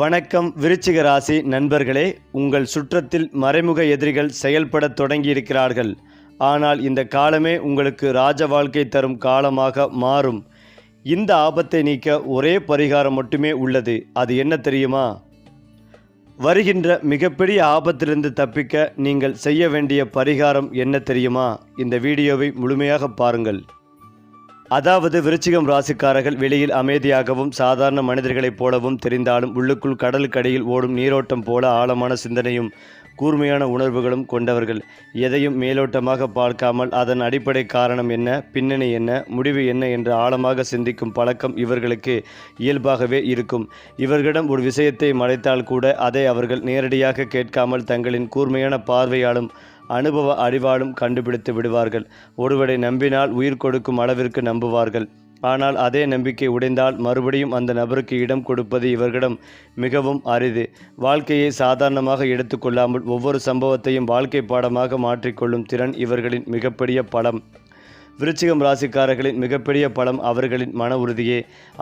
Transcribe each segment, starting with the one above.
வணக்கம் விருச்சிக ராசி நண்பர்களே. உங்கள் சுற்றத்தில் மறைமுக எதிரிகள் செயல்படத் தொடங்கியிருக்கிறார்கள். ஆனால் இந்த காலமே உங்களுக்கு ராஜ வாழ்க்கை தரும் காலமாக மாறும். இந்த ஆபத்தை நீக்க ஒரே பரிகாரம் மட்டுமே உள்ளது. அது என்ன தெரியுமா? வருகின்ற மிகப்பெரிய ஆபத்திலிருந்து தப்பிக்க நீங்கள் செய்ய வேண்டிய பரிகாரம் என்ன தெரியுமா? இந்த வீடியோவை முழுமையாக பாருங்கள். அதாவது விருச்சிகம் ராசிக்காரர்கள் வெளியில் அமைதியாகவும் சாதாரண மனிதர்களைப் போலவும் தெரிந்தாலும் உள்ளுக்குள் கடலுக்கடியில் ஓடும் நீரோட்டம் போல ஆழமான சிந்தனையும் கூர்மையான உணர்வுகளும் கொண்டவர்கள். எதையும் மேலோட்டமாக பார்க்காமல் அதன் அடிப்படை காரணம் என்ன பின்னணி என்ன முடிவு என்ன என்று ஆழமாக சிந்திக்கும் பழக்கம் இவர்களுக்கு இயல்பாகவே இருக்கும். இவர்களிடம் ஒரு விஷயத்தை மறைத்தால் கூட அதை அவர்கள் நேரடியாக கேட்காமல் தங்களின் கூர்மையான பார்வையாலும் அனுபவ அறிவாலும் கண்டுபிடித்து விடுவார்கள். ஒருவரை நம்பினால் உயிர் கொடுக்கும் அளவிற்கு நம்புவார்கள். ஆனால் அதே நம்பிக்கை உடைந்தால் மறுபடியும் அந்த நபருக்கு இடம் கொடுப்பது இவர்களிடம் மிகவும் அரிது. வாழ்க்கையை சாதாரணமாக எடுத்துக்கொள்ளாமல் ஒவ்வொரு சம்பவத்தையும் வாழ்க்கை பாடமாக மாற்றிக்கொள்ளும் திறன் இவர்களின் மிகப்பெரிய பலம். விருச்சிகம் ராசிக்காரர்களின் மிகப்பெரிய பலம் அவர்களின் மன உறுதியே.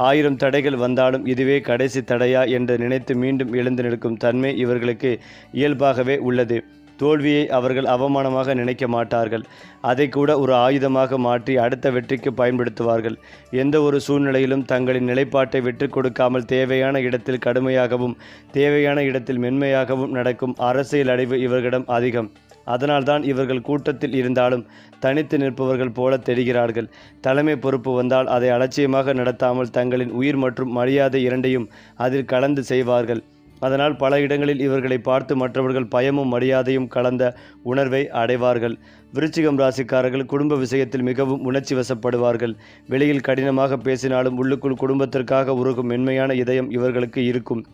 ஆயிரம் தடைகள் வந்தாலும் இதுவே கடைசி தடையா என்று நினைத்து மீண்டும் எழுந்து நிற்கும் தன்மை இவர்களுக்கு இயல்பாகவே உள்ளது. தோல்வியை அவர்கள் அவமானமாக நினைக்க மாட்டார்கள். அதை கூட ஒரு ஆயுதமாக மாற்றி அடுத்த வெற்றிக்கு பயன்படுத்துவார்கள். எந்த ஒரு சூழ்நிலையிலும் தங்களின் நிலைப்பாட்டை விட்டு கொடுக்காமல் தேவையான இடத்தில் கடுமையாகவும் தேவையான இடத்தில் மென்மையாகவும் நடக்கும் அரசியல் அடைவு இவர்களிடம் அதிகம். அதனால்தான் இவர்கள் கூட்டத்தில் இருந்தாலும் தனித்து நிற்பவர்கள் போல தெரிகிறார்கள். தலைமை பொறுப்பு வந்தால் அதை அலட்சியமாக நடத்தாமல் தங்களின் உயிர் மற்றும் மரியாதை இரண்டையும் அதில் கலந்து செய்வார்கள். அதனால் பல இடங்களில் இவர்களை பார்த்து மற்றவர்கள் பயமும் மரியாதையும் கலந்த உணர்வை அடைவார்கள். விருச்சிகம் ராசிக்காரர்கள் குடும்ப விஷயத்தில் மிகவும் உணர்ச்சி வசப்படுவார்கள். வெளியில் கடினமாக பேசினாலும் உள்ளுக்குள் குடும்பத்திற்காக உருகும் மென்மையான இதயம் இவர்களுக்கு இருக்கும்.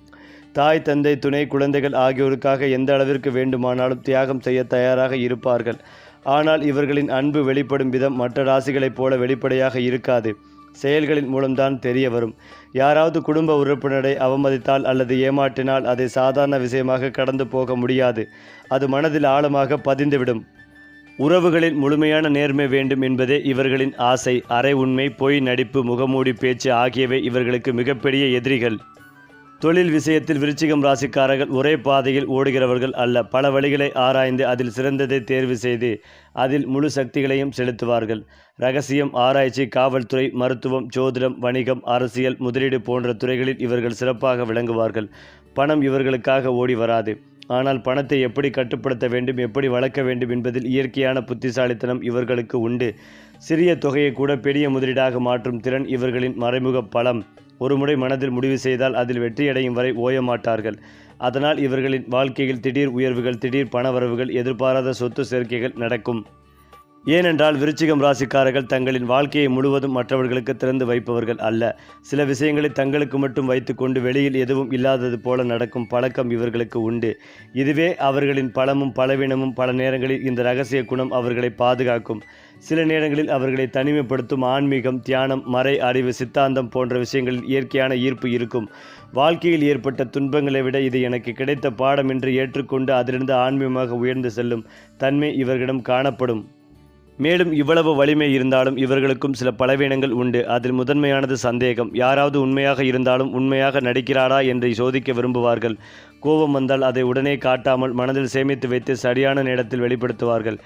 தாய் தந்தை துணை குழந்தைகள் ஆகியோருக்காக எந்த அளவிற்கு வேண்டுமானாலும் தியாகம் செய்ய தயாராக இருப்பார்கள். ஆனால் இவர்களின் அன்பு வெளிப்படும் விதம் மற்ற ராசிகளைப் போல வெளிப்படையாக இருக்காது. செயல்களின் மூலம்தான் தெரிய வரும். யாராவது குடும்ப உறுப்பினரை அவமதித்தால் அல்லது ஏமாற்றினால் அதை சாதாரண விஷயமாக கடந்து போக முடியாது. அது மனதில் ஆழமாக பதிந்துவிடும். உறவுகளில் முழுமையான நேர்மை வேண்டும் என்பதே இவர்களின் ஆசை. அரை உண்மை பொய் நடிப்பு முகமூடி பேச்சு ஆகியவை இவர்களுக்கு மிகப்பெரிய எதிரிகள். தொழில் விஷயத்தில் விருச்சிகம் ராசிக்காரர்கள் ஒரே பாதையில் ஓடுகிறவர்கள் அல்ல. பல வழிகளை ஆராய்ந்து அதில் சிறந்ததை தேர்வு செய்து அதில் முழு சக்திகளையும் செலுத்துவார்கள். ரகசியம் ஆராய்ச்சி காவல்துறை மருத்துவம் ஜோதிடம் வணிகம் அரசியல் முதலீடு போன்ற துறைகளில் இவர்கள் சிறப்பாக விளங்குவார்கள். பணம் இவர்களுக்காக ஓடி வராது. ஆனால் பணத்தை எப்படி கட்டுப்படுத்த வேண்டும் எப்படி வளர்க்க வேண்டும் என்பதில் இயற்கையான புத்திசாலித்தனம் இவர்களுக்கு உண்டு. சிறிய தொகையை கூட பெரிய முதலீடாக மாற்றும் திறன் இவர்களின் மறைமுக பலம். ஒருமுறை மனதில் முடிவு செய்தால் அதில் வெற்றியடையும் வரை ஓய மாட்டார்கள். அதனால் இவர்களின் வாழ்க்கையில் திடீர் உயர்வுகள் திடீர் பணவரவுகள் எதிர்பாராத சொத்து சேர்க்கைகள் நடக்கும். ஏனென்றால் விருச்சிகம் ராசிக்காரர்கள் தங்களின் வாழ்க்கையை முழுவதும் மற்றவர்களுக்கு திறந்து வைப்பவர்கள் அல்ல. சில விஷயங்களை தங்களுக்கு மட்டும் வைத்துக்கொண்டு வெளியில் எதுவும் இல்லாதது போல நடக்கும் பழக்கம் இவர்களுக்கு உண்டு. இதுவே அவர்களின் பலமும் பலவீனமும் பல நேரங்களில் இந்த ரகசிய குணம் அவர்களை பாதுகாக்கும். சில நேரங்களில் அவர்களை தனிமைப்படுத்தும் ஆன்மீகம் தியானம் மறை அறிவு சித்தாந்தம் போன்ற விஷயங்களில் இயற்கையான ஈர்ப்பு இருக்கும். வாழ்க்கையில் ஏற்பட்ட துன்பங்களை விட இது எனக்கு கிடைத்த பாடம் என்று ஏற்றுக்கொண்டு அதிலிருந்து ஆன்மீகமாக உயர்ந்து செல்லும் தன்மை இவர்களிடம் காணப்படும். மேலும் இவ்வளவு வலிமை இருந்தாலும் இவர்களுக்கும் சில பலவீனங்கள் உண்டு. அதில் முதன்மையானது சந்தேகம். யாராவது உண்மையாக இருந்தாலும் உண்மையாக நடிக்கிறாரா என்று சோதிக்க விரும்புவார்கள். கோபம் வந்தால் அதை உடனே காட்டாமல் மனதில் சேமித்து வைத்து சரியான நேரத்தில் வெளிப்படுத்துவார்கள்.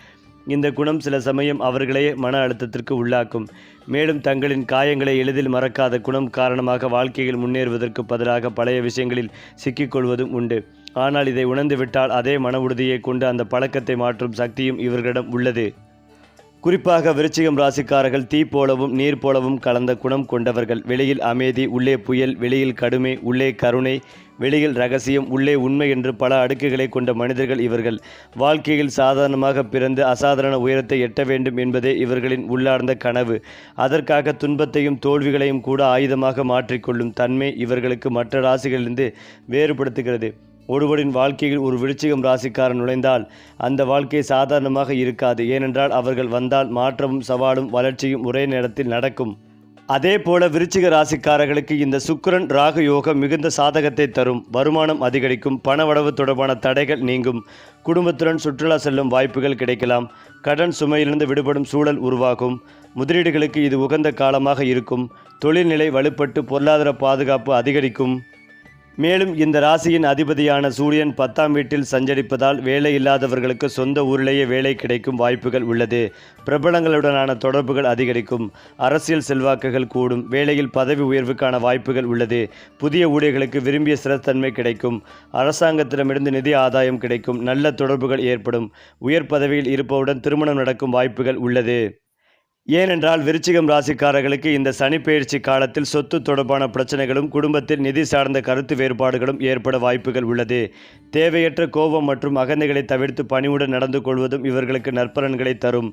இந்த குணம் சில சமயம் அவர்களையே மன அழுத்தத்திற்கு உள்ளாக்கும். மேலும் தங்களின் காயங்களை எளிதில் மறக்காத குணம் காரணமாக வாழ்க்கையில் முன்னேறுவதற்கு பதிலாக பழைய விஷயங்களில் சிக்கிக்கொள்வதும் உண்டு. ஆனால் இதை உணர்ந்துவிட்டால் அதே மன உறுதியை கொண்டு அந்த பழக்கத்தை மாற்றும் சக்தியும் இவர்களிடம் உள்ளது. குறிப்பாக விருச்சிகம் ராசிக்காரர்கள் தீ போலவும் நீர் போலவும் கலந்த குணம் கொண்டவர்கள். வெளியில் அமைதி உள்ளே புயல் வெளியில் கடுமை உள்ளே கருணை வெளியில் ரகசியம் உள்ளே உண்மை என்று பல அடுக்குகளை கொண்ட மனிதர்கள் இவர்கள். வாழ்க்கையில் சாதாரணமாக பிறந்து அசாதாரண உயரத்தை எட்ட வேண்டும் என்பதே இவர்களின் உள்ளார்ந்த கனவு. அதற்காக துன்பத்தையும் தோல்விகளையும் கூட ஆயுதமாக மாற்றிக்கொள்ளும் தன்மை இவர்களுக்கு மற்ற ராசிகளிலிருந்து வேறுபடுத்துகிறது. ஒருவரின் வாழ்க்கையில் ஒரு விருச்சிகம் ராசிக்காரன் நுழைந்தால் அந்த வாழ்க்கை சாதாரணமாக இருக்காது. ஏனென்றால் அவர்கள் வந்தால் மாற்றமும் சவாலும் வளர்ச்சியும் ஒரே நேரத்தில் நடக்கும். அதே போல விருச்சிக ராசிக்காரர்களுக்கு இந்த சுக்கிரன் ராகு யோகம் மிகுந்த சாதகத்தை தரும். வருமானம் அதிகரிக்கும் பணவடவு தொடர்பான தடைகள் நீங்கும். குடும்பத்துடன் சுற்றுலா செல்லும் வாய்ப்புகள் கிடைக்கலாம். கடன் சுமையிலிருந்து விடுபடும் சூழல் உருவாகும். முதலீடுகளுக்கு இது உகந்த காலமாக இருக்கும். தொழில்நிலை வலுப்பட்டு பொருளாதார பாதுகாப்பு அதிகரிக்கும். மேலும் இந்த ராசியின் அதிபதியான சூரியன் பத்தாம் வீட்டில் சஞ்சரிப்பதால் வேலை இல்லாதவர்களுக்கு சொந்த ஊரிலேயே வேலை கிடைக்கும் வாய்ப்புகள் உள்ளது. பிரபலங்களுடனான தொடர்புகள் அதிகரிக்கும். அரசியல் செல்வாக்குகள் கூடும். வேலையில் பதவி உயர்வுக்கான வாய்ப்புகள் உள்ளது. புதிய ஊழியர்களுக்கு விரும்பிய சிறத்தன்மை கிடைக்கும். அரசாங்கத்திடமிருந்து நிதி ஆதாயம் கிடைக்கும். நல்ல தொடர்புகள் ஏற்படும். உயர் பதவியில் இருப்பவுடன் திருமணம் நடக்கும் வாய்ப்புகள் உள்ளது. ஏனென்றால் விருச்சிகம் ராசிக்காரர்களுக்கு இந்த சனிப்பெயர்ச்சி காலத்தில் சொத்து தொடர்பான பிரச்சனைகளும் குடும்பத்தில் நிதி சார்ந்த கருத்து வேறுபாடுகளும் ஏற்பட வாய்ப்புகள் உள்ளது. தேவையற்ற கோபம் மற்றும் அகந்தைகளை தவிர்த்து பணிவுடன் நடந்து கொள்வதும் இவர்களுக்கு நற்பலன்களை தரும்.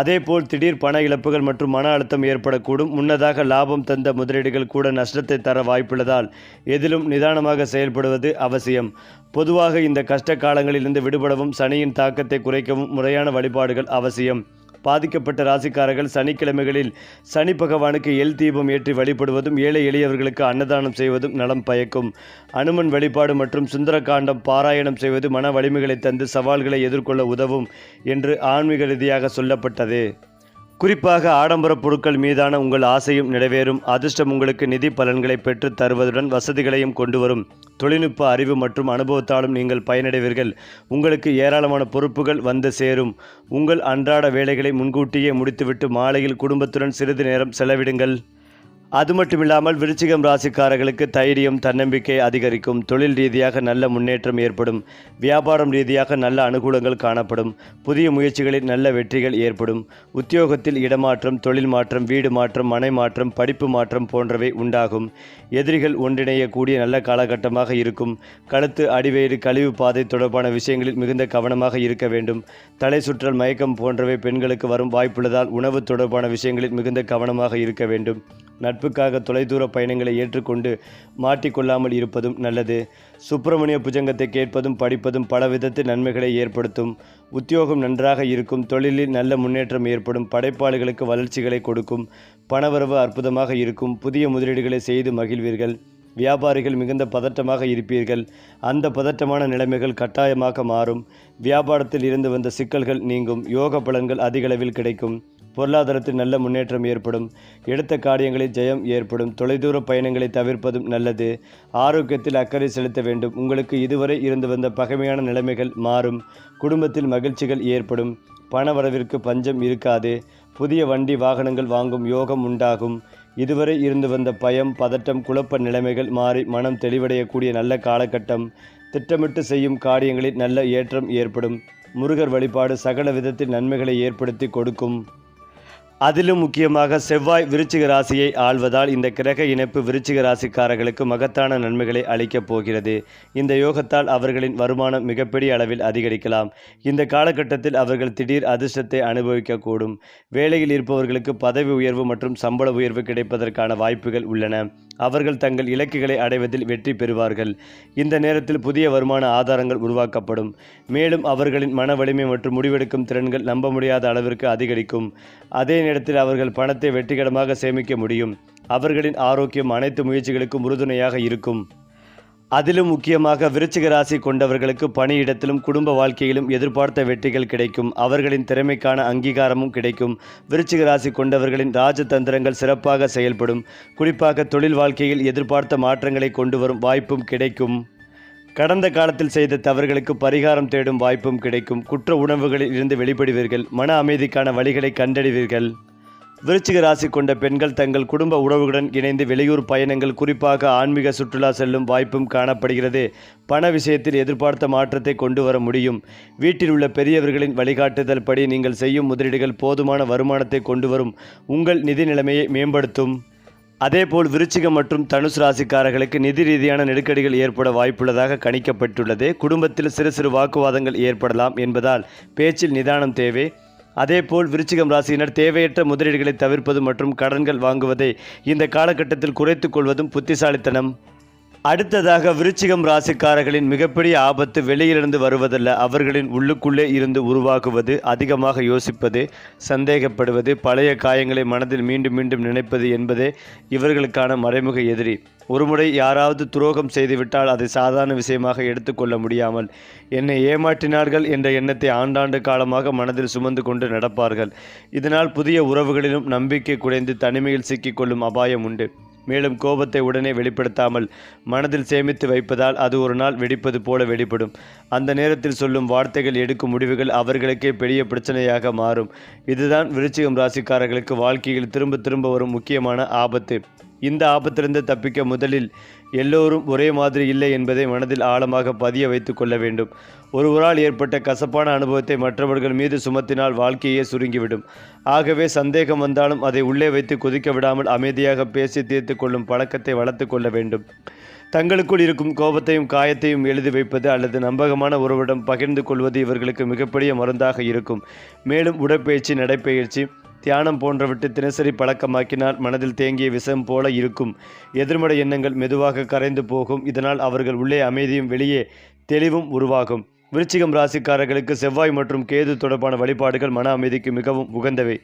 அதேபோல் திடீர் பண இழப்புகள் மற்றும் மன அழுத்தம் ஏற்படக்கூடும். முன்னதாக லாபம் தந்த முதலீடுகள் கூட நஷ்டத்தை தர வாய்ப்புள்ளதால் எதிலும் நிதானமாக செயல்படுவது அவசியம். பொதுவாக இந்த கஷ்ட காலங்களிலிருந்து விடுபடவும் சனியின் தாக்கத்தை குறைக்கவும் முறையான வழிபாடுகள் அவசியம். பாதிக்கப்பட்ட ராசிக்காரர்கள் சனிக்கிழமைகளில் சனி பகவானுக்கு எல் தீபம் ஏற்றி வழிபடுவதும் ஏழை எளியவர்களுக்கு அன்னதானம் செய்வதும் நலம் பயக்கும். அனுமன் வழிபாடு மற்றும் சுந்தரகாண்டம் பாராயணம் செய்வது மன வலிமைகளை தந்து சவால்களை எதிர்கொள்ள உதவும் என்று ஆன்மீக ரீதியாக சொல்லப்பட்டது. குறிப்பாக ஆடம்பர பொருட்கள் மீதான உங்கள் ஆசையும் நிறைவேறும். அதிர்ஷ்டம் உங்களுக்கு நிதி பலன்களை பெற்றுத் தருவதுடன் வசதிகளையும் கொண்டு வரும் தொழில்நுட்ப அறிவு மற்றும் அனுபவத்தாலும் நீங்கள் பயனடைவீர்கள். உங்களுக்கு ஏராளமான பொறுப்புகள் வந்து சேரும். உங்கள் அன்றாட வேலைகளை முன்கூட்டியே முடித்துவிட்டு மாலையில் குடும்பத்துடன் சிறிது நேரம் செலவிடுங்கள். அது மட்டுமில்லாமல் விருச்சிகம் ராசிக்காரர்களுக்கு தைரியம் தன்னம்பிக்கை அதிகரிக்கும். தொழில் ரீதியாக நல்ல முன்னேற்றம் ஏற்படும். வியாபாரம் ரீதியாக நல்ல அனுகூலங்கள் காணப்படும். புதிய முயற்சிகளில் நல்ல வெற்றிகள் ஏற்படும். உத்தியோகத்தில் இடமாற்றம் தொழில் மாற்றம் வீடு மாற்றம் மனை மாற்றம் படிப்பு மாற்றம் போன்றவை உண்டாகும். எதிரிகள் ஒன்றிணையக்கூடிய நல்ல காலகட்டமாக இருக்கும். கழுத்து அடிவேறு கழிவு பாதை தொடர்பான விஷயங்களில் மிகுந்த கவனமாக இருக்க வேண்டும். தலை சுற்றல் மயக்கம் போன்றவை பெண்களுக்கு வரும் வாய்ப்புள்ளதால் உணவு தொடர்பான விஷயங்களில் மிகுந்த கவனமாக இருக்க வேண்டும். நட்புக்காக தொலைதூர பயணங்களை ஏற்றுக்கொண்டு மாட்டிக்கொள்ளாமல் இருப்பதும் நல்லது. சுப்பிரமணிய புஜங்கத்தை கேட்பதும் படிப்பதும் பல விதத்தில் நன்மைகளை ஏற்படுத்தும். உத்தியோகம் நன்றாக இருக்கும் தொழிலில் நல்ல முன்னேற்றம் ஏற்படும் படைப்பாளிகளுக்கு வளர்ச்சிகளை கொடுக்கும் பணவரவு அற்புதமாக இருக்கும் புதிய முதலீடுகளை செய்து மகிழ்வீர்கள். வியாபாரிகள் மிகுந்த பதட்டமாக இருப்பீர்கள். அந்த பதட்டமான நிலைமைகள் கட்டாயமாக மாறும். வியாபாரத்தில் இருந்து வந்த சிக்கல்கள் நீங்கும். யோக பலன்கள் அதிகளவில் கிடைக்கும். பொருளாதாரத்தில் நல்ல முன்னேற்றம் ஏற்படும். எடுத்த காரியங்களில் ஜெயம் ஏற்படும். தொலைதூர பயணங்களை தவிர்ப்பதும் நல்லது. ஆரோக்கியத்தில் அக்கறை செலுத்த வேண்டும். உங்களுக்கு இதுவரை இருந்து வந்த பகைமையான நிலைமைகள் மாறும். குடும்பத்தில் மகிழ்ச்சிகள் ஏற்படும். பண வரவிற்கு பஞ்சம் இருக்காது. புதிய வண்டி வாகனங்கள் வாங்கும் யோகம் உண்டாகும். இதுவரை இருந்து வந்த பயம் பதட்டம் குழப்ப நிலைமைகள் மாறி மனம் தெளிவடையக்கூடிய நல்ல காலகட்டம் திட்டமிட்டு செய்யும் காரியங்களில் நல்ல ஏற்றம் ஏற்படும். முருகர் வழிபாடு சகல விதத்தில் நன்மைகளை ஏற்படுத்தி கொடுக்கும். அதிலும் முக்கியமாக செவ்வாய் விருச்சிக ராசியை ஆள்வதால் இந்த கிரக இணைப்பு விருச்சிக ராசிக்காரர்களுக்கு மகத்தான நன்மைகளை அளிக்கப் போகிறது. இந்த யோகத்தால் அவர்களின் வருமானம் மிகப்பெரிய அளவில் அதிகரிக்கலாம். இந்த காலகட்டத்தில் அவர்கள் திடீர் அதிர்ஷ்டத்தை அனுபவிக்கக்கூடும். வேலையில் இருப்பவர்களுக்கு பதவி உயர்வு மற்றும் சம்பள உயர்வு கிடைப்பதற்கான வாய்ப்புகள் உள்ளன. அவர்கள் தங்கள் இலக்குகளை அடைவதில் வெற்றி பெறுவார்கள். இந்த நேரத்தில் புதிய வருமான ஆதாரங்கள் உருவாக்கப்படும். மேலும் அவர்களின் மன வலிமை மற்றும் முடிவெடுக்கும் திறன்கள் நம்ப முடியாத அளவிற்கு அதிகரிக்கும். அதே நேரத்தில் அவர்கள் பணத்தை வெற்றிகரமாக சேமிக்க முடியும். அவர்களின் ஆரோக்கியம் அனைத்து முயற்சிகளுக்கும் உறுதுணையாக இருக்கும். அதிலும் முக்கியமாக விருச்சிக ராசி கொண்டவர்களுக்கு பணியிடத்திலும் குடும்ப வாழ்க்கையிலும் எதிர்பார்த்த வெற்றிகள் கிடைக்கும். அவர்களின் திறமைக்கான அங்கீகாரமும் கிடைக்கும். விருச்சிக ராசி கொண்டவர்களின் ராஜதந்திரங்கள் சிறப்பாக செயல்படும். குறிப்பாக தொழில் வாழ்க்கையில் எதிர்பார்த்த மாற்றங்களை கொண்டு வரும் வாய்ப்பும் கிடைக்கும். கடந்த காலத்தில் செய்த தவறுகளுக்கு பரிகாரம் தேடும் வாய்ப்பும் கிடைக்கும். குற்ற உணவுகளில் இருந்து வெளிப்படுவீர்கள். மன அமைதிக்கான வழிகளை கண்டறிவீர்கள். விருச்சிக ராசி கொண்ட பெண்கள் தங்கள் குடும்ப உறவுகளுடன் இணைந்து வெளியூர் பயணங்கள் குறிப்பாக ஆன்மீக சுற்றுலா செல்லும் வாய்ப்பும் காணப்படுகிறது. பண விஷயத்தில் எதிர்பார்த்த மாற்றத்தை கொண்டு வர முடியும். வீட்டில் உள்ள பெரியவர்களின் வழிகாட்டுதல் படி நீங்கள் செய்யும் முதலீடுகள் போதுமான வருமானத்தை கொண்டு வரும். உங்கள் நிதி நிலைமையை மேம்படுத்தும். அதேபோல் விருச்சிகம் மற்றும் தனுசு ராசிக்காரர்களுக்கு நிதி ரீதியான நெருக்கடிகள் ஏற்பட வாய்ப்புள்ளதாக கணிக்கப்பட்டுள்ளது. குடும்பத்தில் சிறு சிறு வாக்குவாதங்கள் ஏற்படலாம் என்பதால் பேச்சில் நிதானம் தேவை. அதேபோல் விருச்சிகம் ராசியினர் தேவையற்ற முதலீடுகளை தவிர்ப்பது மற்றும் கடன்கள் வாங்குவதை இந்த காலகட்டத்தில் குறைத்துக் கொள்வதும் புத்திசாலித்தனம். அடுத்ததாக விருச்சிகம் ராசிக்காரர்களின் மிகப்பெரிய ஆபத்து வெளியிலிருந்து வருவதல்ல. அவர்களின் உள்ளுக்குள்ளே இருந்து உருவாகுவது அதிகமாக யோசிப்பது சந்தேகப்படுவது பழைய காயங்களை மனதில் மீண்டும் மீண்டும் நினைப்பது என்பதே இவர்களுக்கான மறைமுக எதிரி. ஒருமுறை யாராவது துரோகம் செய்துவிட்டால் அதை சாதாரண விஷயமாக எடுத்துக்கொள்ள முடியாமல் என்னை ஏமாற்றினார்கள் என்ற எண்ணத்தை ஆண்டாண்டு காலமாக மனதில் சுமந்து கொண்டு நடப்பார்கள். இதனால் புதிய உறவுகளிலும் நம்பிக்கை குறைந்து தனிமையில் சிக்கிக்கொள்ளும் அபாயம் உண்டு. மேலும் கோபத்தை உடனே வெளிப்படுத்தாமல் மனதில் சேமித்து வைப்பதால் அது ஒரு நாள் வெடிப்பது போல வெளிப்படும். அந்த நேரத்தில் சொல்லும் வார்த்தைகள் எடுக்கும் முடிவுகள் அவர்களுக்கே பெரிய பிரச்சனையாக மாறும். இதுதான் விருச்சிகம் ராசிக்காரர்களுக்கு வாழ்க்கையில் திரும்ப திரும்ப வரும் முக்கியமான ஆபத்து. இந்த ஆபத்திலிருந்து தப்பிக்க முதலில் எல்லோரும் ஒரே மாதிரி இல்லை என்பதை மனதில் ஆழமாக பதிய வைத்து கொள்ள வேண்டும். ஒருவரால் ஏற்பட்ட கசப்பான அனுபவத்தை மற்றவர்கள் மீது சுமத்தினால் வாழ்க்கையே சுருங்கிவிடும். ஆகவே சந்தேகம் வந்தாலும் அதை உள்ளே வைத்து கொதிக்க விடாமல் அமைதியாக பேசி தீர்த்து கொள்ளும் பழக்கத்தை வளர்த்து கொள்ள வேண்டும். தங்களுக்குள் இருக்கும் கோபத்தையும் காயத்தையும் எழுதி வைப்பது அல்லது நம்பகமான உறவிடம் பகிர்ந்து கொள்வது இவர்களுக்கு மிகப்பெரிய மருந்தாக இருக்கும். மேலும் உடற்பயிற்சி நடைப்பயிற்சி தியானம் போன்றவற்றை தினசரி பழக்கமாக்கினால் மனதில் தேங்கிய விஷம் போல இருக்கும். எதிர்மறை எண்ணங்கள் மெதுவாக கரைந்து போகும். இதனால் அவர்கள் உள்ளே அமைதியும் வெளியே தெளிவும் உருவாகும். விருச்சிகம் ராசிக்காரர்களுக்கு செவ்வாய் மற்றும் கேது தொடர்பான வழிபாடுகள் மன அமைதிக்கு மிகவும் உகந்தவை.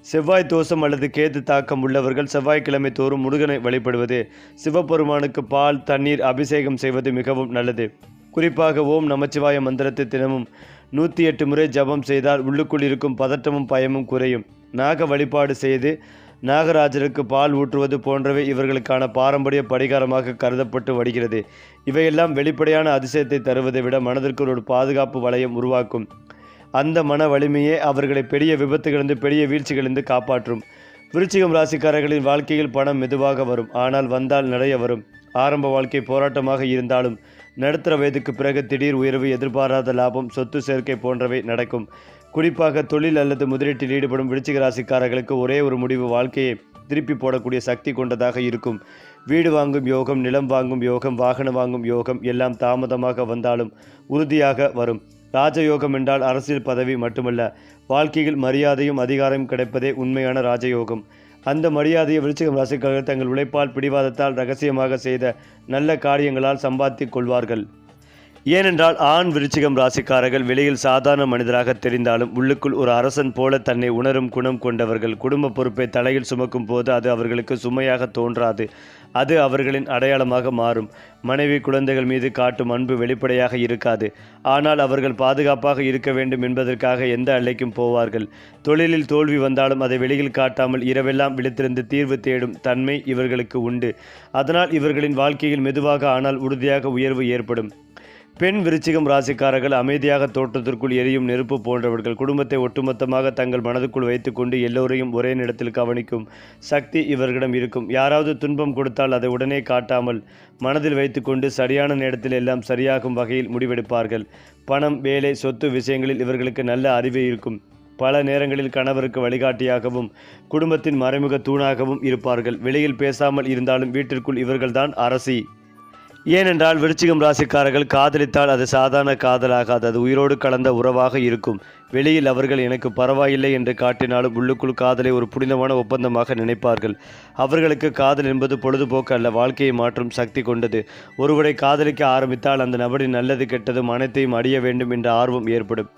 செவ்வாய் தோஷம் அல்லது கேது தாக்கம் உள்ளவர்கள் செவ்வாய்க்கிழமை தோறும் முருகனை வழிபடுவது சிவபெருமானுக்கு பால் தண்ணீர் அபிஷேகம் செய்வது மிகவும் நல்லது. குறிப்பாக ஓம் நமச்சிவாய மந்திரத்தை தினமும் நூற்றி எட்டு முறை ஜபம் செய்தால் உள்ளுக்குள் இருக்கும் பதட்டமும் பயமும் குறையும். நாக வழிபாடு செய்து நாகராஜருக்கு பால் ஊற்றுவது போன்றவை இவர்களுக்கான பாரம்பரிய படிகாரமாக கருதப்பட்டு வருகிறது. இவையெல்லாம் வெளிப்படையான அதிசயத்தை தருவதை விட மனதிற்கு ஒரு பாதுகாப்பு வளையம் உருவாக்கும். அந்த மன வலிமையே அவர்களை பெரிய விபத்துகளிலிருந்து பெரிய வீழ்ச்சிகளிலிருந்து காப்பாற்றும். விருச்சிகம் ராசிக்காரர்களின் வாழ்க்கையில் பணம் மெதுவாக வரும். ஆனால் வந்தால் நிறைய வரும். ஆரம்ப வாழ்க்கை போராட்டமாக இருந்தாலும் நடுத்தர வயதுக்கு பிறகு திடீர் உயர்வு எதிர்பாராத லாபம் சொத்து சேர்க்கை போன்றவை நடக்கும். குறிப்பாக தொழில் அல்லது முதலீட்டில் ஈடுபடும் விருச்சிக ராசிக்காரர்களுக்கு ஒரே ஒரு முடிவு வாழ்க்கையை திருப்பி போடக்கூடிய சக்தி கொண்டதாக இருக்கும். வீடு வாங்கும் யோகம் நிலம் வாங்கும் யோகம் வாகனம் வாங்கும் யோகம் எல்லாம் தாமதமாக வந்தாலும் உறுதியாக வரும். ராஜயோகம் என்றால் அரசியல் பதவி மட்டுமல்ல வாழ்க்கையில் மரியாதையும் அதிகாரமும் கிடைப்பதே உண்மையான ராஜயோகம். அந்த மரியாதையை விருச்சிகம் ராசிக்காக தங்கள் உழைப்பால் பிடிவாதத்தால் ரகசியமாக செய்த நல்ல காரியங்களால் சம்பாதித்துக் கொள்வார்கள். ஏனென்றால் ஆண் விருச்சிகம் ராசிக்காரர்கள் வெளியில் சாதாரண மனிதராக தெரிந்தாலும் உள்ளுக்குள் ஒரு அரசன் போல தன்னை உணரும் குணம் கொண்டவர்கள் குடும்ப பொறுப்பை தலையில் சுமக்கும் போது அது அவர்களுக்கு சுமையாக தோன்றாது. அது அவர்களின் அடையாளமாக மாறும். மனைவி குழந்தைகள் மீது காட்டும் அன்பு வெளிப்படையாக இருக்காது. ஆனால் அவர்கள் பாதுகாப்பாக இருக்க வேண்டும் என்பதற்காக எந்த அல்லைக்கும் போவார்கள். தொழிலில் தோல்வி வந்தாலும் அதை வெளியில் காட்டாமல் இரவெல்லாம் விழித்திருந்து தீர்வு தேடும் தன்மை இவர்களுக்கு உண்டு. அதனால் இவர்களின் வாழ்க்கையில் மெதுவாக ஆனால் உறுதியாக உயர்வு ஏற்படும். பெண் விருச்சிகம் ராசிக்காரர்கள் அமைதியாக தோற்றத்திற்குள் எரியும் நெருப்பு போன்றவர்கள் குடும்பத்தை ஒட்டுமொத்தமாக தங்கள் மனதுக்குள் வைத்துக்கொண்டு எல்லோரையும் ஒரே நேரத்தில் கவனிக்கும் சக்தி இவர்களிடம் இருக்கும். யாராவது துன்பம் கொடுத்தால் அதை உடனே காட்டாமல் மனதில் வைத்துக்கொண்டு சரியான நேரத்தில் எல்லாம் சரியாகும் வகையில் முடிவெடுப்பார்கள். பணம் வேலை சொத்து விஷயங்களில் இவர்களுக்கு நல்ல அறிவு இருக்கும். பல நேரங்களில் கணவருக்கு வழிகாட்டியாகவும் குடும்பத்தின் மறைமுக தூணாகவும் இருப்பார்கள். வெளியில் பேசாமல் இருந்தாலும் வீட்டிற்குள் இவர்கள்தான் அரசி. ஏனென்றால் விருச்சிகம் ராசிக்காரர்கள் காதலித்தால் அது சாதாரண காதலாகாது. அது உயிரோடு கலந்த உறவாக இருக்கும். வெளியில் அவர்கள் எனக்கு பரவாயில்லை என்று காட்டினாலும் உள்ளுக்குள் காதலை ஒரு புனிதமான ஒப்பந்தமாக நினைப்பார்கள். அவர்களுக்கு காதல் என்பது பொழுதுபோக்கு அல்ல வாழ்க்கையை மாற்றும் சக்தி கொண்டது. ஒருவரை காதலிக்க ஆரம்பித்தால் அந்த நபரின் நல்லது கெட்டதும் அனைத்தையும் அடைய வேண்டும் என்ற ஆர்வம் ஏற்படும்.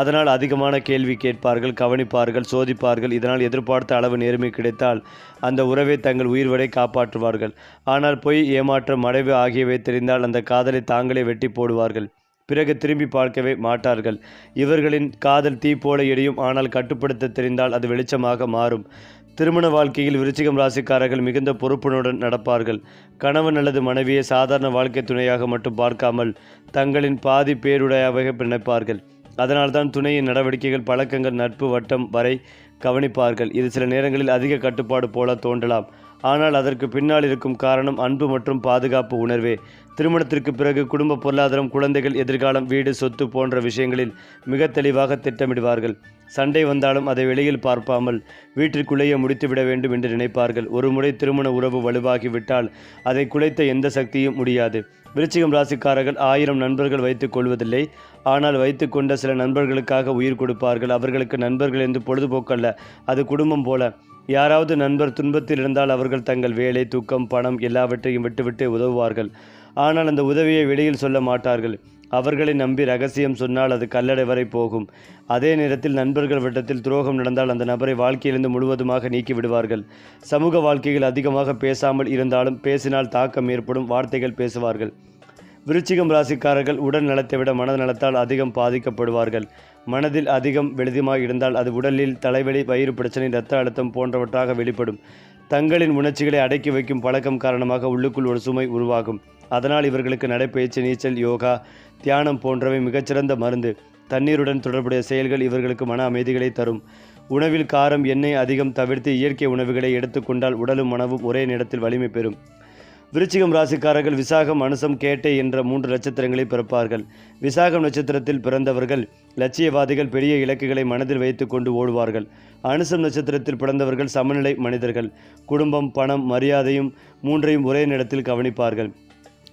அதனால் அதிகமான கேள்வி கேட்பார்கள் கவனிப்பார்கள் சோதிப்பார்கள். இதனால் எதிர்பார்த்த அளவு நேர்மை கிடைத்தால் அந்த உறவை தங்கள் உயிர் வரை காப்பாற்றுவார்கள். ஆனால் பொய் ஏமாற்றம் மறைவு ஆகியவை தெரிந்தால் அந்த காதலை தாங்களே வெட்டி போடுவார்கள். பிறகு திரும்பி பார்க்கவே மாட்டார்கள். இவர்களின் காதல் தீ போல எரியும். ஆனால் கட்டுப்படுத்த தெரிந்தால் அது வெளிச்சமாக மாறும். திருமண வாழ்க்கையில் விருச்சிகம் ராசிக்காரர்கள் மிகுந்த பொறுப்புடன் நடப்பார்கள். கணவன் அல்லது மனைவியை சாதாரண வாழ்க்கை துணையாக மட்டும் பார்க்காமல் தங்களின் பாதி பேருடையவாக நினைப்பார்கள் அதனால்தான் துணையின் நடவடிக்கைகள் பழக்கங்கள் நட்பு வட்டம் வரை கவனிப்பார்கள். இது சில நேரங்களில் அதிக கட்டுப்பாடு போல தோன்றலாம். ஆனால் அதற்கு பின்னால் இருக்கும் காரணம் அன்பு மற்றும் பாதுகாப்பு உணர்வே. திருமணத்திற்கு பிறகு குடும்ப பொருளாதாரம் குழந்தைகள் எதிர்காலம் வீடு சொத்து போன்ற விஷயங்களில் மிக தெளிவாக திட்டமிடுவார்கள். சண்டை வந்தாலும் அதை வெளியில் பார்ப்பாமல் வீட்டிற்குள்ளேயே முடித்துவிட வேண்டும் என்று நினைப்பார்கள். ஒரு முறை திருமண உறவு வலுவாகிவிட்டால் அதை குலைத்த எந்த சக்தியும் முடியாது. விருச்சிகம் ராசிக்காரர்கள் ஆயிரம் நண்பர்கள் வைத்துக் கொள்வதில்லை. ஆனால் வைத்துக்கொண்ட சில நண்பர்களுக்காக உயிர் கொடுப்பார்கள். அவர்களுக்கு நண்பர்கள் என்று பொழுதுபோக்கல்ல. அது குடும்பம் போல. யாராவது நண்பர் துன்பத்தில் இருந்தால் அவர்கள் தங்கள் வேலை தூக்கம் பணம் எல்லாவற்றையும் விட்டுவிட்டு உதவுவார்கள். ஆனால் அந்த உதவியை வெளியில் சொல்ல மாட்டார்கள். அவர்களை நம்பி ரகசியம் சொன்னால் அது கல்லடை வரை போகும். அதே நேரத்தில் நண்பர்கள் வட்டத்தில் துரோகம் நடந்தால் அந்த நபரை வாழ்க்கையிலிருந்து முழுவதுமாக நீக்கி விடுவார்கள். சமூக வாழ்க்கையில் அதிகமாக பேசாமல் இருந்தாலும் பேசினால் தாக்கம் ஏற்படும் வார்த்தைகள் பேசுவார்கள். விருச்சிகம் ராசிக்காரர்கள் உடல் நலத்தை விட மனநலத்தால் அதிகம் பாதிக்கப்படுவார்கள். மனதில் அதிகம் வெளிதமாக இருந்தால் அது உடலில் தலைவலி வயிறு பிரச்சனை இரத்த அழுத்தம் போன்றவற்றாக வெளிப்படும். தங்களின் உணர்ச்சிகளை அடக்கி வைக்கும் பழக்கம் காரணமாக உள்ளுக்குள் ஒரு சுமை உருவாகும். அதனால் இவர்களுக்கு நடைப்பயிற்சி நீச்சல் யோகா தியானம் போன்றவை மிகச்சிறந்த மருந்து. தண்ணீருடன் தொடர்புடைய செயல்கள் இவர்களுக்கு மன அமைதிகளை தரும். உணவில் காரம் எண்ணெய் அதிகம் தவிர்த்து இயற்கை உணவுகளை எடுத்துக்கொண்டால் உடலும் மனமும் ஒரே நேரத்தில் வலிமை பெறும். விருச்சிகம் ராசிக்காரர்கள் விசாகம் அனுசம் கேட்டை என்ற மூன்று நட்சத்திரங்களை பிறப்பார்கள். விசாகம் நட்சத்திரத்தில் பிறந்தவர்கள் லட்சியவாதிகள் பெரிய இலக்குகளை மனதில் வைத்துக்கொண்டு ஓடுவார்கள். அனுசம் நட்சத்திரத்தில் பிறந்தவர்கள் சமநிலை மனிதர்கள். குடும்பம் பணம் மரியாதையும் மூன்றையும் ஒரே நேரத்தில் கவனிப்பார்கள்.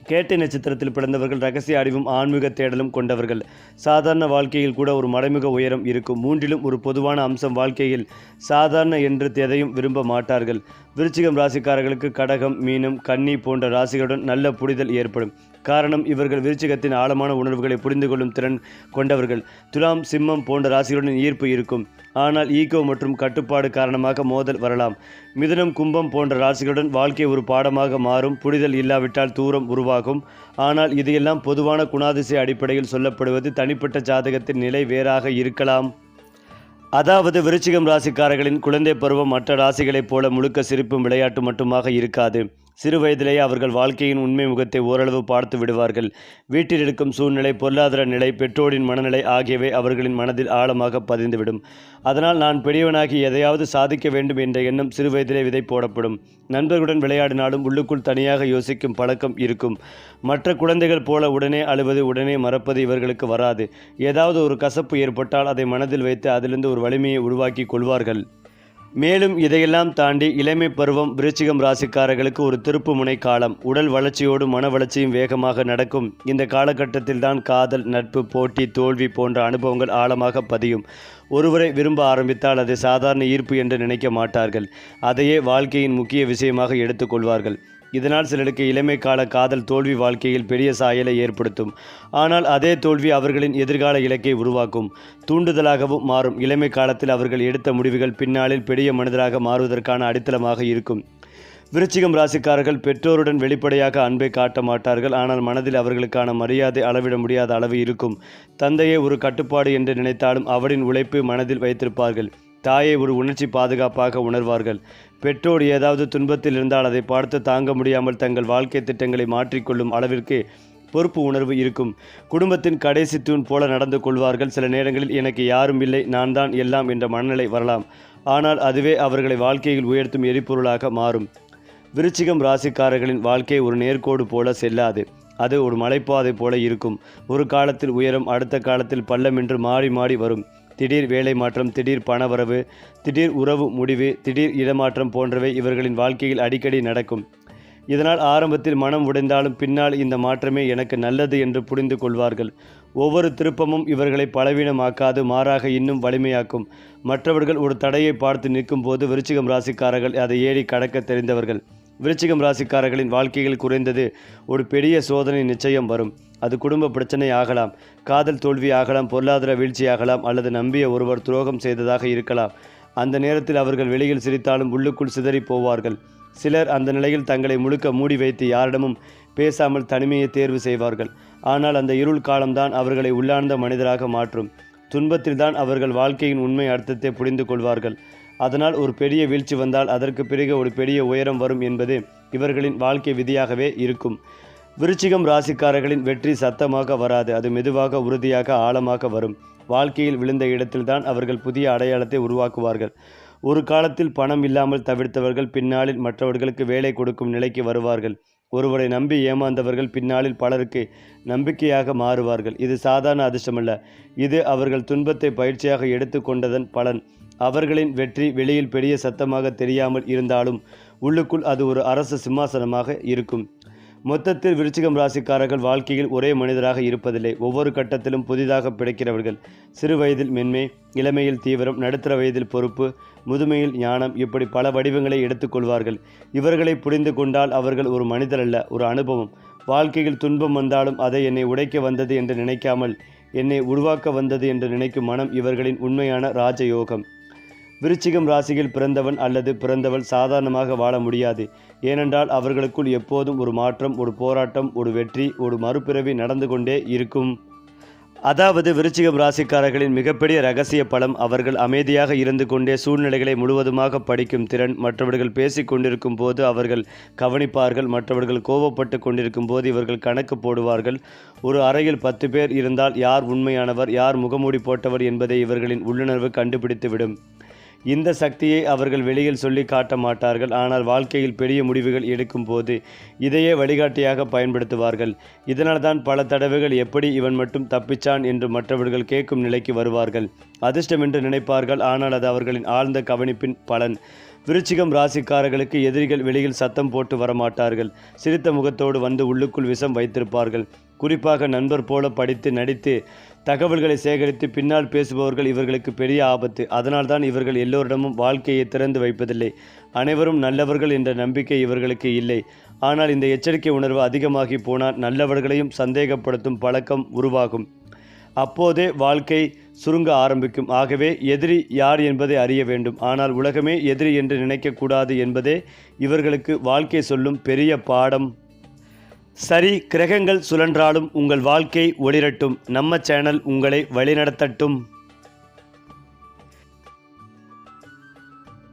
கேட்டை நட்சத்திரத்தில் பிறந்தவர்கள் ரகசிய அறிவும் ஆன்மீக தேடலும் கொண்டவர்கள். சாதாரண வாழ்க்கையில் கூட ஒரு மறைமுக உயரம் இருக்கும். மூன்றிலும் ஒரு பொதுவான அம்சம் வாழ்க்கையில் சாதாரண என்று எதையும் விரும்ப மாட்டார்கள். விருச்சிகம் ராசிக்காரர்களுக்கு கடகம் மீனம் கன்னி போன்ற ராசிகளுடன் நல்ல புரிதல் ஏற்படும். காரணம் இவர்கள் விருச்சிகத்தின் ஆழமான உணர்வுகளை புரிந்து கொள்ளும் திறன் கொண்டவர்கள். துலாம் சிம்மம் போன்ற ராசிகளுடன் ஈர்ப்பு இருக்கும். ஆனால் ஈகோ மற்றும் கட்டுப்பாடு காரணமாக மோதல் வரலாம். மிதுனம் கும்பம் போன்ற ராசிகளுடன் வாழ்க்கை ஒரு பாடமாக மாறும். புரிதல் இல்லாவிட்டால் தூரம் உருவாகும். ஆனால் இதையெல்லாம் பொதுவான குணாதிசய அடிப்படையில் சொல்லப்படுவது தனிப்பட்ட ஜாதகத்தின் நிலை வேறாக இருக்கலாம். அதாவது விருச்சிகம் ராசிக்காரர்களின் குழந்தை பருவம் மற்ற ராசிகளைப் போல முழுக்க சிரிப்பும் விளையாட்டு மட்டுமாக இருக்காது. சிறு வயதிலேயே அவர்கள் வாழ்க்கையின் உண்மை முகத்தை ஓரளவு பார்த்து விடுவார்கள். வீட்டில் இருக்கும் சூழ்நிலை பொருளாதார நிலை பெற்றோரின் மனநிலை ஆகியவை அவர்களின் மனதில் ஆழமாக பதிந்துவிடும். அதனால் நான் பெரியவனாகி எதையாவது சாதிக்க வேண்டும் என்ற எண்ணம் சிறு வயதிலே விதை போடப்படும். நண்பர்களுடன் விளையாடினாலும் உள்ளுக்குள் தனியாக யோசிக்கும் பழக்கம் இருக்கும். மற்ற குழந்தைகள் போல உடனே அழுவது உடனே மறப்பது இவர்களுக்கு வராது. ஏதாவது ஒரு கசப்பு ஏற்பட்டால் அதை மனதில் வைத்து அதிலிருந்து ஒரு வலிமையை உருவாக்கி கொள்வார்கள். மேலும் இதையெல்லாம் தாண்டி இளமை பருவம் விருச்சிகம் ராசிக்காரர்களுக்கு ஒரு திருப்பு முனை காலம். உடல் வளர்ச்சியோடு மன வளர்ச்சியும் வேகமாக நடக்கும். இந்த காலகட்டத்தில் தான் காதல் நட்பு போட்டி தோல்வி போன்ற அனுபவங்கள் ஆழமாக பதியும். ஒருவரை விரும்ப ஆரம்பித்தால் அது சாதாரண ஈர்ப்பு என்று நினைக்க மாட்டார்கள். அதையே வாழ்க்கையின் முக்கிய விஷயமாக எடுத்துக்கொள்வார்கள். இதனால் சிலருக்கு இளமை கால காதல் தோல்வி வாழ்க்கையில் பெரிய சாயலை ஏற்படுத்தும். ஆனால் அதே தோல்வி அவர்களின் எதிர்கால இலக்கை உருவாக்கும். தூண்டுதலாகவும் மாறும். இளமை காலத்தில் அவர்கள் எடுத்த முடிவுகள் பின்னாளில் பெரிய மனிதராக மாறுவதற்கான அடித்தளமாக இருக்கும். விருச்சிகம் ராசிக்காரர்கள் பெற்றோருடன் வெளிப்படையாக அன்பை காட்ட மாட்டார்கள். ஆனால் மனதில் அவர்களுக்கான மரியாதை அளவிட முடியாத அளவு இருக்கும். தந்தையை ஒரு கட்டுப்பாடு என்று நினைத்தாலும் அவரின் உழைப்பு மனதில் வைத்திருப்பார்கள். தாயை ஒரு உணர்ச்சி பாதுகாப்பாக உணர்வார்கள். பெற்றோர் ஏதாவது துன்பத்தில் இருந்தால் அதை பார்த்து தாங்க முடியாமல் தங்கள் வாழ்க்கை திட்டங்களை மாற்றிக்கொள்ளும் அளவிற்கு பொறுப்பு உணர்வு இருக்கும். குடும்பத்தின் கடைசி தூண் போல நடந்து கொள்வார்கள். சில நேரங்களில் எனக்கு யாரும் இல்லை நான் தான் எல்லாம் என்ற மனநிலை வரலாம். ஆனால் அதுவே அவர்களை வாழ்க்கையில் உயர்த்தும் எரிபொருளாக மாறும். விருச்சிகம் ராசிக்காரர்களின் வாழ்க்கை ஒரு நேர்கோடு போல செல்லாது. அது ஒரு மலைப்பாதை போல இருக்கும். ஒரு காலத்தில் உயரம் அடுத்த காலத்தில் பள்ளம் என்று மாறி மாறி வரும். திடீர் வேலை மாற்றம் திடீர் பணவரவு திடீர் உறவு முடிவு திடீர் இடமாற்றம் போன்றவை இவர்களின் வாழ்க்கையில் அடிக்கடி நடக்கும். இதனால் ஆரம்பத்தில் மனம் உடைந்தாலும் பின்னால் இந்த மாற்றமே எனக்கு நல்லது என்று புரிந்து கொள்வார்கள். ஒவ்வொரு திருப்பமும் இவர்களை பலவீனமாக்காது மாறாக இன்னும் வலிமையாக்கும். மற்றவர்கள் ஒரு தடையை பார்த்து நிற்கும் போது விருச்சிகம் ராசிக்காரர்கள் அதை ஏறி கடக்க தெரிந்தவர்கள். விருச்சிகம் ராசிக்காரர்களின் வாழ்க்கையில் குறைந்தது ஒரு பெரிய சோதனை நிச்சயம் வரும். அது குடும்ப பிரச்சனை ஆகலாம் காதல் தோல்வி ஆகலாம் பொருளாதார வீழ்ச்சி ஆகலாம் அல்லது நம்பிய ஒருவர் துரோகம் செய்ததாக இருக்கலாம். அந்த நேரத்தில் அவர்கள் வெளியில் சிரித்தாலும் உள்ளுக்குள் சிதறி போவார்கள். சிலர் அந்த நிலையில் தங்களை முழுக்க மூடி வைத்து யாரிடமும் பேசாமல் தனிமையை தேர்வு செய்வார்கள். ஆனால் அந்த இருள் காலம்தான் அவர்களை உள்ளார்ந்த மனிதராக மாற்றும். துன்பத்தில்தான் அவர்கள் வாழ்க்கையின் உண்மை அர்த்தத்தை புரிந்து கொள்வார்கள். அதனால் ஒரு பெரிய வீழ்ச்சி வந்தால் அதற்கு பிறகு ஒரு பெரிய உயரம் வரும் என்பது இவர்களின் வாழ்க்கை விதியாகவே இருக்கும். விருச்சிகம் ராசிக்காரர்களின் வெற்றி சத்தமாக வராது. அது மெதுவாக உறுதியாக ஆழமாக வரும். வாழ்க்கையில் விழுந்த இடத்தில்தான் அவர்கள் புதிய அடையாளத்தை உருவாக்குவார்கள். ஒரு காலத்தில் பணம் இல்லாமல் தவிர்த்தவர்கள் பின்னாளில் மற்றவர்களுக்கு வேலை கொடுக்கும் நிலைக்கு வருவார்கள். ஒருவரை நம்பி ஏமாந்தவர்கள் பின்னாளில் பலருக்கு நம்பிக்கையாக மாறுவார்கள். இது சாதாரண அதிர்ஷ்டமல்ல. இது அவர்கள் துன்பத்தை பயிற்சியாக எடுத்துக்கொண்டதன் பலன். அவர்களின் வெற்றி வெளியில் பெரிய சத்தமாக தெரியாமல் இருந்தாலும் உள்ளுக்குள் அது ஒரு அரச சிம்மாசனமாக இருக்கும். மொத்தத்தில் விருச்சிகம் ராசிக்காரர்கள் வாழ்க்கையில் ஒரே மனிதராக இருப்பதில்லை. ஒவ்வொரு கட்டத்திலும் புதிதாக பிழைக்கிறவர்கள் சிறு வயதில் மென்மை இளமையில் தீவிரம் நடுத்தர வயதில் பொறுப்பு முதுமையில் ஞானம் இப்படி பல வடிவங்களை எடுத்துக்கொள்வார்கள் இவர்களை புரிந்து கொண்டால் அவர்கள் ஒரு மனிதர் அல்ல ஒரு அனுபவம். வாழ்க்கையில் துன்பம் வந்தாலும் அதை என்னை உடைக்க வந்தது என்று நினைக்காமல் என்னை உருவாக்க வந்தது என்று நினைக்கும் மனம் இவர்களின் உண்மையான ராஜயோகம். விருச்சிகம் ராசியில் பிறந்தவன் அல்லது பிறந்தவள் சாதாரணமாக வாழ முடியாது. ஏனென்றால் அவர்களுக்குள் எப்போதும் ஒரு மாற்றம் ஒரு போராட்டம் ஒரு வெற்றி ஒரு மறுபிறவி நடந்து கொண்டே இருக்கும். அதாவது விருச்சிகம் ராசிக்காரர்களின் மிகப்பெரிய ரகசிய பலம் அவர்கள் அமைதியாக இருந்து கொண்டே சூழ்நிலைகளை முழுவதுமாக படிக்கும் திறன் மற்றவர்கள் பேசிக் கொண்டிருக்கும் போது அவர்கள் கவனிப்பார்கள் மற்றவர்கள் கோபப்பட்டு கொண்டிருக்கும் போது இவர்கள் கணக்கு போடுவார்கள். ஒரு அறையில் பத்து பேர் இருந்தால் யார் உண்மையானவர் யார் முகமூடி போட்டவர் என்பதை இவர்களின் உள்ளுணர்வு கண்டுபிடித்துவிடும். இந்த சக்தியை அவர்கள் வெளியில் சொல்லி காட்ட மாட்டார்கள். ஆனால் வாழ்க்கையில் பெரிய முடிவுகள் எடுக்கும் போது இதையே வழிகாட்டியாக பயன்படுத்துவார்கள். இதனால்தான் பல தடவைகள் எப்படி இவன் மட்டும் தப்பிச்சான் என்று மற்றவர்கள் கேட்கும் நிலைக்கு வருவார்கள். அதிர்ஷ்டம் என்று நினைப்பார்கள். ஆனால் அது அவர்களின் ஆழ்ந்த கவனிப்பின் பலன். விருச்சிகம் ராசிக்காரர்களுக்கு எதிரிகள் வெளியில் சத்தம் போட்டு வரமாட்டார்கள். சிரித்த முகத்தோடு வந்து உள்ளுக்குள் விஷம் வைத்திருப்பார்கள். குறிப்பாக நண்பர் போல படித்து நடித்து தகவல்களை சேகரித்து பின்னால் பேசுபவர்கள் இவர்களுக்கு பெரிய ஆபத்து. அதனால்தான் இவர்கள் எல்லோரிடமும் வாழ்க்கையை திறந்து வைப்பதில்லை. அனைவரும் நல்லவர்கள் என்ற நம்பிக்கை இவர்களுக்கு இல்லை. ஆனால் இந்த எச்சரிக்கை உணர்வு அதிகமாகி போனால் நல்லவர்களையும் சந்தேகப்படுத்தும் பழக்கம் உருவாகும். அப்போதே வாழ்க்கை சுருங்க ஆரம்பிக்கும். ஆகவே எதிரி யார் என்பதை அறிய வேண்டும். ஆனால் உலகமே எதிரி என்று நினைக்கக்கூடாது என்பதே இவர்களுக்கு வாழ்க்கை சொல்லும் பெரிய பாடம். சரி கிரகங்கள் சுழன்றாலும் உங்கள் வாழ்க்கை ஒளிரட்டும். நம்ம சேனல் உங்களை வழிநடத்தட்டும்.